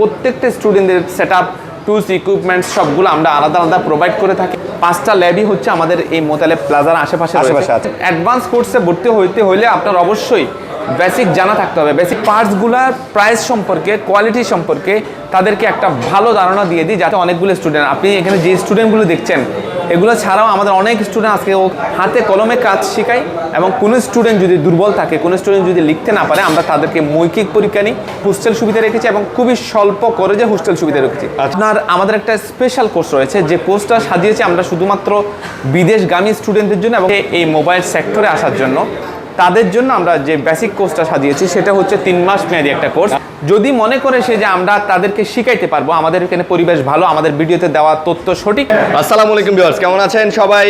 প্রত্যেকটা স্টুডেন্টদের set up tools equipments সবগুলো আমরা আলাদা আলাদা প্রোভাইড করে থাকি। পাঁচটা ল্যাবই হচ্ছে আমাদের এই মোতালে প্লাজার আশেপাশে আশেপাশে আছে। অ্যাডভান্স কোর্সে ভর্তি হইতে হলে আপনার অবশ্যই বেসিক জানা থাকতে হবে। বেসিক পার্টসগুলার প্রাইস সম্পর্কে কোয়ালিটি সম্পর্কে তাদেরকে একটা ভালো ধারণা দিয়ে দিই যাতে অনেকগুলো স্টুডেন্ট আপনি এখানে যে স্টুডেন্টগুলো দেখছেন এগুলো ছাড়াও আমাদের অনেক স্টুডেন্ট আজকে ও হাতে কলমে কাজ শেখাই এবং কোনো স্টুডেন্ট যদি দুর্বল থাকে, কোনো স্টুডেন্ট যদি লিখতে না পারে, আমরা তাদেরকে মৌখিক পরীক্ষা নিই হোস্টেল সুবিধা রেখেছি এবং খুবই স্বল্প করে যে হোস্টেল সুবিধা রেখেছি। আপনার আমাদের একটা স্পেশাল কোর্স রয়েছে, যে কোর্সটা সাজিয়েছি আমরা শুধুমাত্র বিদেশগামী স্টুডেন্টদের জন্য এবং এই মোবাইল সেক্টরে আসার জন্য। তাদের জন্য আমরা যে বেসিক কোর্সটা সাজিয়েছি সেটা হচ্ছে তিন মাস মেয়াদি একটা কোর্স যদি মনে করে সে যে আমরা তাদেরকে শিখাইতে পারব আমাদের এখানে পরিবেশ ভালো আমাদের ভিডিওতে দেওয়া তথ্য সঠিক। আসসালামু আলাইকুম ভিউয়ার্স কেমন আছেন সবাই?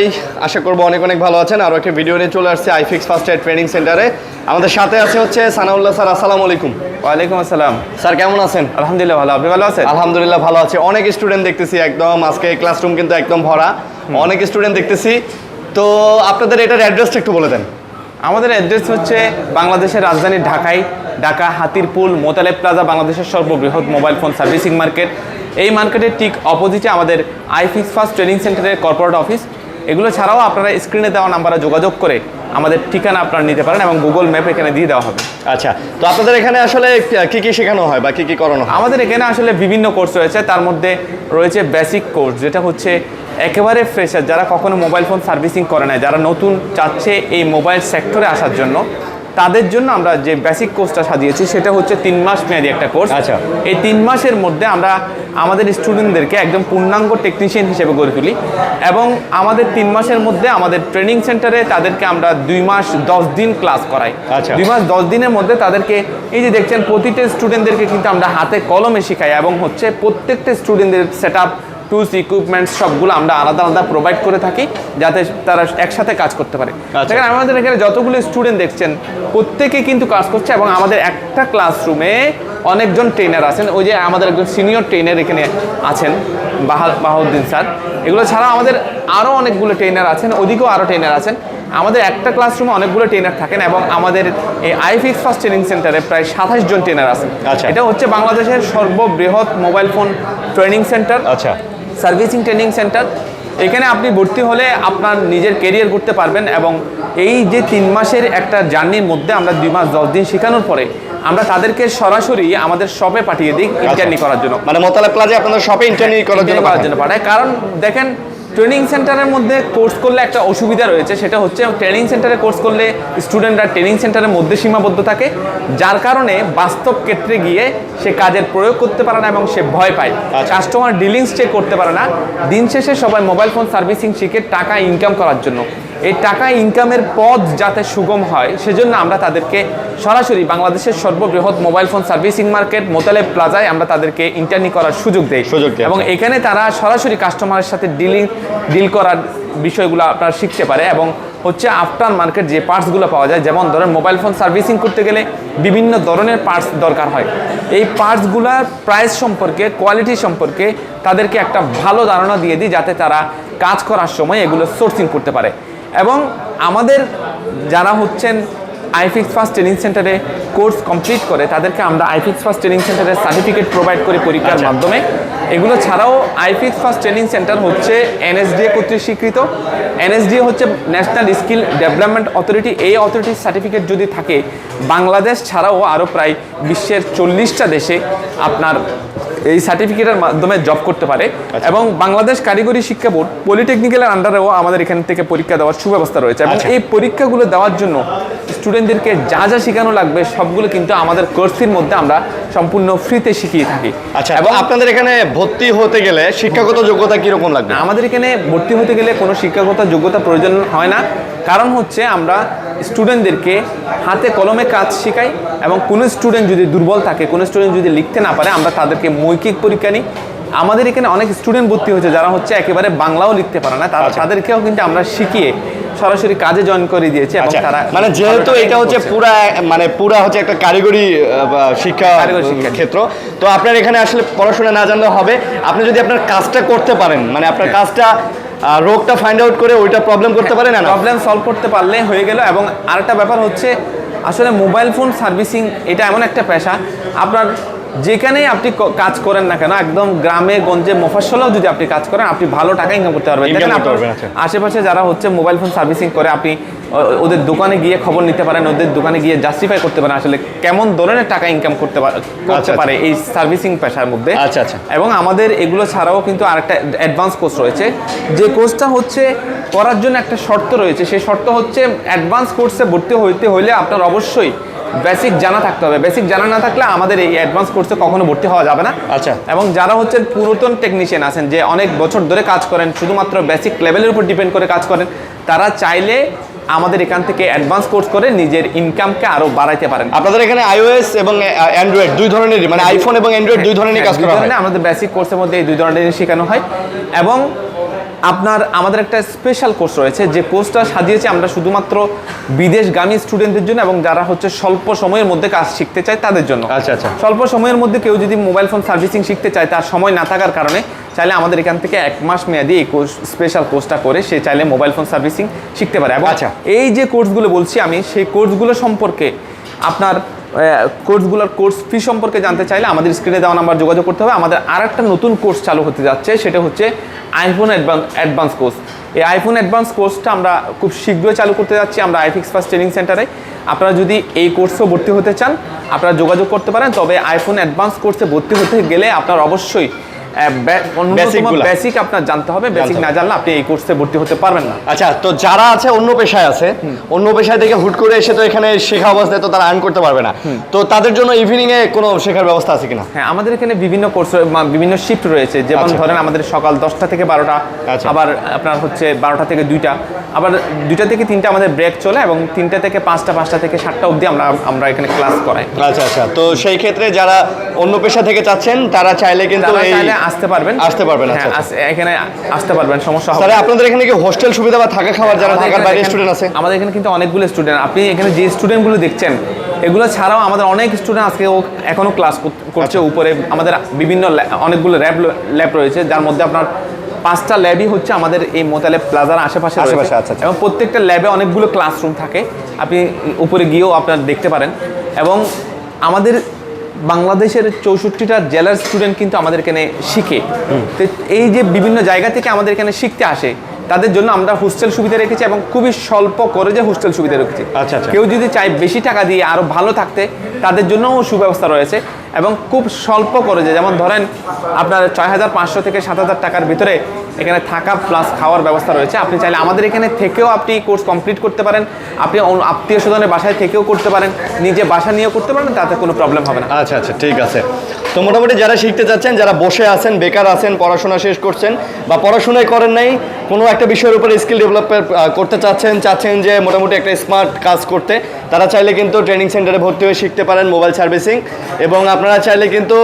আশা করব অনেক অনেক ভালো আছেন। আরও একটা ভিডিও নিয়ে চলে আসছে আইফিক্স ফার্স্ট এড ট্রেনিং সেন্টারে আমাদের সাথে আছে হচ্ছে সানাউল্লাহ স্যার আসসালামু আলাইকুম। ওয়ালাইকুম আসসালাম। স্যার কেমন আছেন? আলহামদুলিল্লাহ ভালো। আপনি ভালো আছেন? আলহামদুলিল্লাহ ভালো আছে। অনেক স্টুডেন্ট দেখতেছি একদম। আজকে ক্লাসরুম কিন্তু একদম ভরা। অনেক স্টুডেন্ট দেখতেছি। তো আপনাদের এটার অ্যাড্রেসটা একটু বলে দেন। আমাদের অ্যাড্রেস হচ্ছে বাংলাদেশের রাজধানী ঢাকায় ঢাকা হাতিরপুল মোতালেব প্লাজা বাংলাদেশের সর্ববৃহৎ মোবাইল ফোন সার্ভিসিং মার্কেট এই মার্কেটের ঠিক অপোজিটে আমাদের আইফিক্স ফার্স্ট ট্রেনিং সেন্টারের কর্পোরেট অফিস এগুলো ছাড়াও আপনারা স্ক্রিনে দেওয়া নাম্বারে যোগাযোগ করে আমাদের ঠিকানা আপনারা নিতে পারেন এবং গুগল ম্যাপ এখানে দিয়ে দেওয়া হবে। আচ্ছা তো আপনাদের এখানে আসলে কি কি শেখানো হয় বা কি কি করানো হয়? আমাদের এখানে আসলে বিভিন্ন কোর্স রয়েছে। তার মধ্যে রয়েছে বেসিক কোর্স যেটা হচ্ছে একেবারে ফ্রেশার যারা কখনো মোবাইল ফোন সার্ভিসিং করে নাই যারা নতুন চাচ্ছে এই মোবাইল সেক্টরে আসার জন্য তাদের জন্য আমরা যে বেসিক কোর্সটা সাজিয়েছি সেটা হচ্ছে তিন মাস মেয়াদি একটা কোর্স আচ্ছা। এই তিন মাসের মধ্যে আমরা আমাদের স্টুডেন্টদেরকে একদম পূর্ণাঙ্গ টেকনিশিয়ান হিসেবে গড়ে তুলি এবং আমাদের তিন মাসের মধ্যে আমাদের ট্রেনিং সেন্টারে তাদেরকে আমরা দুই মাস দশ দিন ক্লাস করাই আচ্ছা। দুই মাস দশ দিনের মধ্যে তাদেরকে এই যে দেখছেন প্রতিটা স্টুডেন্টদেরকে কিন্তু আমরা হাতে কলমে শেখাই এবং হচ্ছে প্রত্যেকটা স্টুডেন্টদের সেট আপ টুলস ইকুইপমেন্টস সবগুলো আমরা আলাদা আলাদা প্রোভাইড করে থাকি যাতে তারা একসাথে কাজ করতে পারে। আচ্ছা। দেখেন আমাদের এখানে যতগুলো স্টুডেন্ট দেখছেন প্রত্যেকে কিন্তু কাজ করছে এবং আমাদের একটা ক্লাসরুমে অনেকজন ট্রেনার আছেন। ওই যে আমাদের একজন সিনিয়র ট্রেনার এখানে আছেন বাহা বাহাউদ্দিন স্যার। এগুলো ছাড়া আমাদের আরও অনেকগুলো ট্রেনার আছেন ওদিকেও আরও ট্রেনার আছেন। আমাদের একটা ক্লাসরুমে অনেকগুলো ট্রেনার থাকেন এবং আমাদের এই আইফিক্স ফার্স্ট ট্রেনিং সেন্টারে প্রায় সাতাশ জন ট্রেনার আছেন। আচ্ছা। এটা হচ্ছে বাংলাদেশের সর্ববৃহৎ মোবাইল ফোন ট্রেনিং সেন্টার আচ্ছা। Servicing training centre. এখানে আপনি ভর্তি হলে আপনার নিজের কেরিয়ার করতে পারবেন এবং এই যে তিন মাসের একটা জার্নির মধ্যে আমরা দুই মাস দশ দিন শেখানোর পরে আমরা তাদেরকে সরাসরি আমাদের শপে পাঠিয়ে দিই ইন্টারনি করার জন্য। মানে মোতালা প্লাজে আপনাদের শপে ইন্টারনি করার জন্য করার জন্য পাঠায়। কারণ দেখেন ট্রেনিং সেন্টারের মধ্যে কোর্স করলে একটা অসুবিধা রয়েছে সেটা হচ্ছে ট্রেনিং সেন্টারে কোর্স করলে স্টুডেন্টরা ট্রেনিং সেন্টারের মধ্যে সীমাবদ্ধ থাকে যার কারণে বাস্তব ক্ষেত্রে গিয়ে সে কাজের প্রয়োগ করতে পারে না এবং সে ভয় পায়। কাস্টমার ডিলিংস চেক করতে পারে না। দিন শেষে সবাই মোবাইল ফোন সার্ভিসিং শিখে টাকা ইনকাম করার জন্য। এই টাকা ইনকামের পথ যাতে সুগম হয় সেজন্য আমরা তাদেরকে সরাসরি বাংলাদেশের সর্ববৃহৎ mobile phone servicing market Motaleb প্লাজায় আমরা তাদেরকে ইন্টারনি করার সুযোগ দেই। সুযোগ এবং আচ্ছা। এখানে তারা সরাসরি কাস্টমারের সাথে ডিলিং ডিল করার বিষয়গুলো আপনারা শিখতে পারে এবং হচ্ছে আফটার মার্কেট যে পার্টসগুলো পাওয়া যায় যেমন ধরেন মোবাইল ফোন সার্ভিসিং করতে গেলে বিভিন্ন ধরনের পার্টস দরকার হয়। এই পার্টসগুলোর প্রাইস সম্পর্কে কোয়ালিটি সম্পর্কে তাদেরকে একটা ভালো ধারণা দিয়ে দিই যাতে তারা কাজ করার সময় এগুলো সোর্সিং করতে পারে। এবং আমাদের যারা হচ্ছেন আইফিক্স ফার্স্ট ট্রেনিং সেন্টারে কোর্স কমপ্লিট করে তাদেরকে আমরা আইফিক্স ফার্স্ট ট্রেনিং সেন্টারের সার্টিফিকেট প্রোভাইড করি পরীক্ষার আচ্ছা। মাধ্যমে এগুলো ছাড়াও আইফিক্স ফার্স্ট ট্রেনিং সেন্টার হচ্ছে এনএসডিএ কর্তৃক স্বীকৃত। এনএসডিএ হচ্ছে ন্যাশনাল স্কিল ডেভেলপমেন্ট অথরিটি। এই অথরিটির সার্টিফিকেট যদি থাকে বাংলাদেশ ছাড়াও আরও প্রায় বিশ্বের চল্লিশটা দেশে আপনার এই সার্টিফিকেটের মাধ্যমে জব করতে পারে। আচ্ছা। এবং বাংলাদেশ কারিগরি শিক্ষা বোর্ড পলিটেকনিক্যালের আন্ডারেও আমাদের এখান থেকে পরীক্ষা দেওয়ার সুব্যবস্থা রয়েছে। এবং আচ্ছা। এই পরীক্ষাগুলো দেওয়ার জন্য স্টুডেন্টদেরকে যা যা শেখানো লাগবে সবগুলো কিন্তু আমাদের কোর্সের মধ্যে আমরা সম্পূর্ণ ফ্রিতে শিখিয়ে থাকি। আচ্ছা এবং আপনাদের এখানে ভর্তি হতে গেলে শিক্ষাগত যোগ্যতা কীরকম লাগবে? আমাদের এখানে ভর্তি হতে গেলে কোনো শিক্ষাগত যোগ্যতা প্রয়োজন হয় না। কারণ হচ্ছে আমরা স্টুডেন্টদেরকে হাতে কলমে কাজ শেখাই এবং কোনো স্টুডেন্ট যদি দুর্বল থাকে কোনো স্টুডেন্ট যদি লিখতে না পারে আমরা তাদেরকে মৌখিক পরীক্ষা নিই। আমাদের এখানে অনেক স্টুডেন্ট ভর্তি হয়েছে যারা হচ্ছে একেবারে বাংলাও লিখতে পারে না। তারা আচ্ছা। তাদেরকেও কিন্তু আমরা শিখিয়ে সরাসরি কাজে জয়েন করে দিয়েছে এবং আচ্ছা তারা মানে যেহেতু এটা হচ্ছে পুরা মানে পুরা হচ্ছে একটা কারিগরি শিক্ষা। ক্ষেত্র। তো আপনার এখানে আসলে পড়াশোনা না জানলে হবে। আপনি যদি আপনার কাজটা করতে পারেন মানে আপনার হ্যাঁ। কাজটা রোগটা ফাইন্ড আউট করে ওইটা প্রবলেম করতে পারেন না? প্রবলেম সলভ করতে পারলে হয়ে গেল এবং আরেকটা ব্যাপার হচ্ছে আসলে মোবাইল ফোন সার্ভিসিং এটা এমন একটা পেশা। আপনার যেখানেই আপনি কাজ করেন না কেন একদম গ্রামে গঞ্জে মফস্বলেও যদি আপনি কাজ করেন আপনি ভালো টাকা ইনকাম করতে পারবেন আচ্ছা। আশেপাশে যারা হচ্ছে মোবাইল ফোন সার্ভিসিং করে আপনি ওদের দোকানে গিয়ে খবর নিতে পারেন ওদের দোকানে গিয়ে জাস্টিফাই করতে পারেন আসলে কেমন ধরনের টাকা ইনকাম করতে পারে করতে আচ্ছা। পারে এই সার্ভিসিং পেশার মধ্যে আচ্ছা, আচ্ছা। এবং আমাদের এগুলো ছাড়াও কিন্তু আরেকটা অ্যাডভান্স কোর্স রয়েছে যে কোর্সটা হচ্ছে করার জন্য একটা শর্ত রয়েছে সেই শর্ত হচ্ছে অ্যাডভান্স কোর্সে ভর্তি হইতে হলে আপনার অবশ্যই বেসিক জানা থাকতে হবে। বেসিক জানা না থাকলে আমাদের এই অ্যাডভান্স কোর্সে কখনো ভর্তি হওয়া যাবে না। আচ্ছা। এবং যারা হচ্ছেন পুরাতন টেকনিশিয়ান আছেন যে অনেক বছর ধরে কাজ করেন শুধুমাত্র বেসিক লেভেলের উপর ডিপেন্ড করে কাজ করেন তারা চাইলে আমাদের এখান থেকে অ্যাডভান্স কোর্স করে নিজের ইনকামকে আরও বাড়াইতে পারেন। আপনাদের এখানে আইওএস এবং অ্যান্ড্রয়েড দুই ধরনেরই মানে আইফোন এবং অ্যান্ড্রয়েড দুই ধরনেরই কাজ হ্যাঁ, করা হয়। ধরনের আমাদের বেসিক কোর্সের মধ্যে এই দুই ধরনের শেখানো হয়। এবং আপনার আমাদের একটা স্পেশাল কোর্স রয়েছে যে কোর্সটা সাজিয়েছি আমরা শুধুমাত্র বিদেশগামী স্টুডেন্টদের জন্য এবং যারা হচ্ছে স্বল্প সময়ের মধ্যে কাজ শিখতে চায় তাদের জন্য আচ্ছা, আচ্ছা। স্বল্প সময়ের মধ্যে কেউ যদি মোবাইল ফোন সার্ভিসিং শিখতে চায় তার সময় না থাকার কারণে চাইলে আমাদের এখান থেকে এক মাস মেয়াদি এই কোর্স স্পেশাল কোর্সটা করে সে চাইলে মোবাইল ফোন সার্ভিসিং শিখতে পারে এবং আচ্ছা। এই যে কোর্সগুলো বলছি আমি সেই কোর্সগুলো সম্পর্কে আপনার কোর্সগুলোর কোর্স ফি সম্পর্কে জানতে চাইলে আমাদের স্ক্রিনে দেওয়া নাম্বার যোগাযোগ করতে হবে আমাদের আর একটা নতুন কোর্স চালু হতে যাচ্ছে, সেটা হচ্ছে আইফোন অ্যাডভান্স অ্যাডভান্স কোর্স এই আইফোন অ্যাডভান্স কোর্সটা আমরা খুব শীঘ্রই চালু করতে যাচ্ছি, আমরা আইফিক্স ফার্স্ট ট্রেনিং সেন্টারে আপনারা যদি এই কোর্সেও ভর্তি হতে চান, আপনারা যোগাযোগ করতে পারেন, তবে আইফোন অ্যাডভান্স কোর্সে ভর্তি হতে গেলে আপনার অবশ্যই। বেসিক আপনার জানতে হবে বেসিক না জানলে আপনি এই কোর্সে ভর্তি হতে পারবেন না। আচ্ছা তো যারা আছে অন্য পেশায় আছে অন্য পেশায় থেকে হুট করে এসে তো এখানে শেখা অবস্থায় তো তারা আর্ন করতে পারবে না। তো তাদের জন্য ইভিনিং এ কোনো শেখার ব্যবস্থা আছে কিনা? হ্যাঁ আমাদের এখানে বিভিন্ন কোর্স বিভিন্ন শিফট রয়েছে। যেমন আচ্ছা। ধরেন আমাদের সকাল দশটা থেকে বারোটা আচ্ছা। আবার আপনার হচ্ছে বারোটা থেকে দুইটা আবার দুইটা থেকে তিনটা আমাদের ব্রেক চলে এবং তিনটা থেকে পাঁচটা পাঁচটা থেকে সাতটা অবধি আমরা আমরা এখানে ক্লাস করাই। আচ্ছা আচ্ছা। তো সেই ক্ষেত্রে যারা অন্য পেশা থেকে চাচ্ছেন তারা চাইলে কিন্তু এই আসতে পারবেন? আসতে পারবেন, আচ্ছা, হ্যাঁ, এখানে আসতে পারবেন সমস্যা হবে আপনাদের এখানে কি হোস্টেল সুবিধা বা থাকা খাওয়ার যারা ঢাকার বাইরে স্টুডেন্ট আছে? আমাদের এখানে কিন্তু অনেকগুলো স্টুডেন্ট আপনি এখানে যে স্টুডেন্টগুলো দেখছেন এগুলো ছাড়াও আমাদের অনেক স্টুডেন্ট আজকে ও এখনও ক্লাস করছে আচ্ছা। উপরে। আমাদের বিভিন্ন অনেকগুলো ল্যাব ল্যাব রয়েছে যার মধ্যে আপনার পাঁচটা ল্যাবই হচ্ছে আমাদের এই মোতালে প্লাজার আশেপাশে আশেপাশে, আচ্ছা, আচ্ছা। এবং প্রত্যেকটা ল্যাবে অনেকগুলো ক্লাসরুম থাকে। আপনি উপরে গিয়েও আপনার দেখতে পারেন। এবং আমাদের বাংলাদেশের চৌষট্টিটা জেলার স্টুডেন্ট কিন্তু আমাদের এখানে শিখে। তো এই যে বিভিন্ন জায়গা থেকে আমাদের এখানে শিখতে আসে তাদের জন্য আমরা হোস্টেল সুবিধা রেখেছি এবং খুবই স্বল্প করে যে হোস্টেল সুবিধা রেখেছি। আচ্ছা, আচ্ছা। কেউ যদি চায় বেশি টাকা দিয়ে আরও ভালো থাকতে তাদের জন্যও সুব্যবস্থা রয়েছে। এবং খুব স্বল্প করে যে যেমন ধরেন আপনার ছয় হাজার পাঁচশো থেকে সাত হাজার টাকার ভিতরে এখানে থাকা প্লাস খাওয়ার ব্যবস্থা রয়েছে। আপনি চাইলে আমাদের এখানে থেকেও আপনি কোর্স কমপ্লিট করতে পারেন। আপনি আত্মীয় স্বজনের বাসায় থেকেও করতে পারেন। নিজে বাসা নিয়েও করতে পারেন, তাতে কোনো প্রবলেম হবে না। আচ্ছা আচ্ছা ঠিক আছে। তো মোটামুটি যারা শিখতে চাচ্ছেন যারা বসে আছেন বেকার আছেন পড়াশোনা শেষ করছেন বা পড়াশোনাই করেন নাই কোনো একটা বিষয়ের উপরে স্কিল ডেভেলপমেন্ট করতে চাচ্ছেন চাচ্ছেন যে মোটামুটি একটা স্মার্ট কাজ করতে তারা চাইলে কিন্তু ট্রেনিং সেন্টারে ভর্তি হয়ে শিখতে পারেন মোবাইল সার্ভিসিং এবং আপনারা চাইলে কিন্তু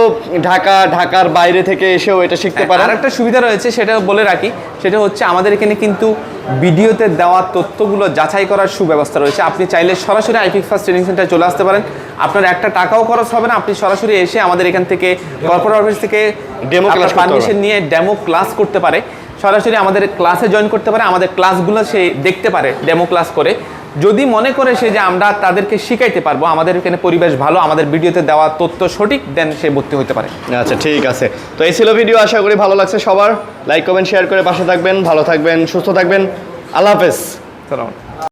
ঢাকা ঢাকার বাইরে থেকে এসেও এটা শিখতে পারেন। আর একটা সুবিধা রয়েছে সেটা বলে রাখি সেটা হচ্ছে আমাদের এখানে কিন্তু ভিডিওতে দেওয়া তথ্যগুলো যাচাই করার সুব্যবস্থা রয়েছে। আপনি চাইলে সরাসরি আইপিক ফার্স্ট ট্রেনিং সেন্টারে চলে আসতে পারেন। আপনার একটা টাকাও খরচ হবে না। আপনি সরাসরি এসে আমাদের এখান থেকে কর্পোরেট অফিস থেকে ডেমো ক্লাস পারমিশন নিয়ে ডেমো ক্লাস করতে পারে। সরাসরি আমাদের ক্লাসে জয়েন করতে পারে। আমাদের ক্লাসগুলো সে দেখতে পারে ডেমো ক্লাস করে। যদি মনে করে সে যে আমরা তাদেরকে শিখাইতে পারব আমাদের এখানে পরিবেশ ভালো আমাদের ভিডিওতে দেওয়া তথ্য সঠিক দেন সে ভর্তি হতে পারে। আচ্ছা ঠিক আছে। তো এই ছিল ভিডিও আশা করি ভালো লাগছে সবার। লাইক কমেন্ট শেয়ার করে পাশে থাকবেন ভালো থাকবেন সুস্থ থাকবেন। আল্লাহ হাফেজ। সালাম।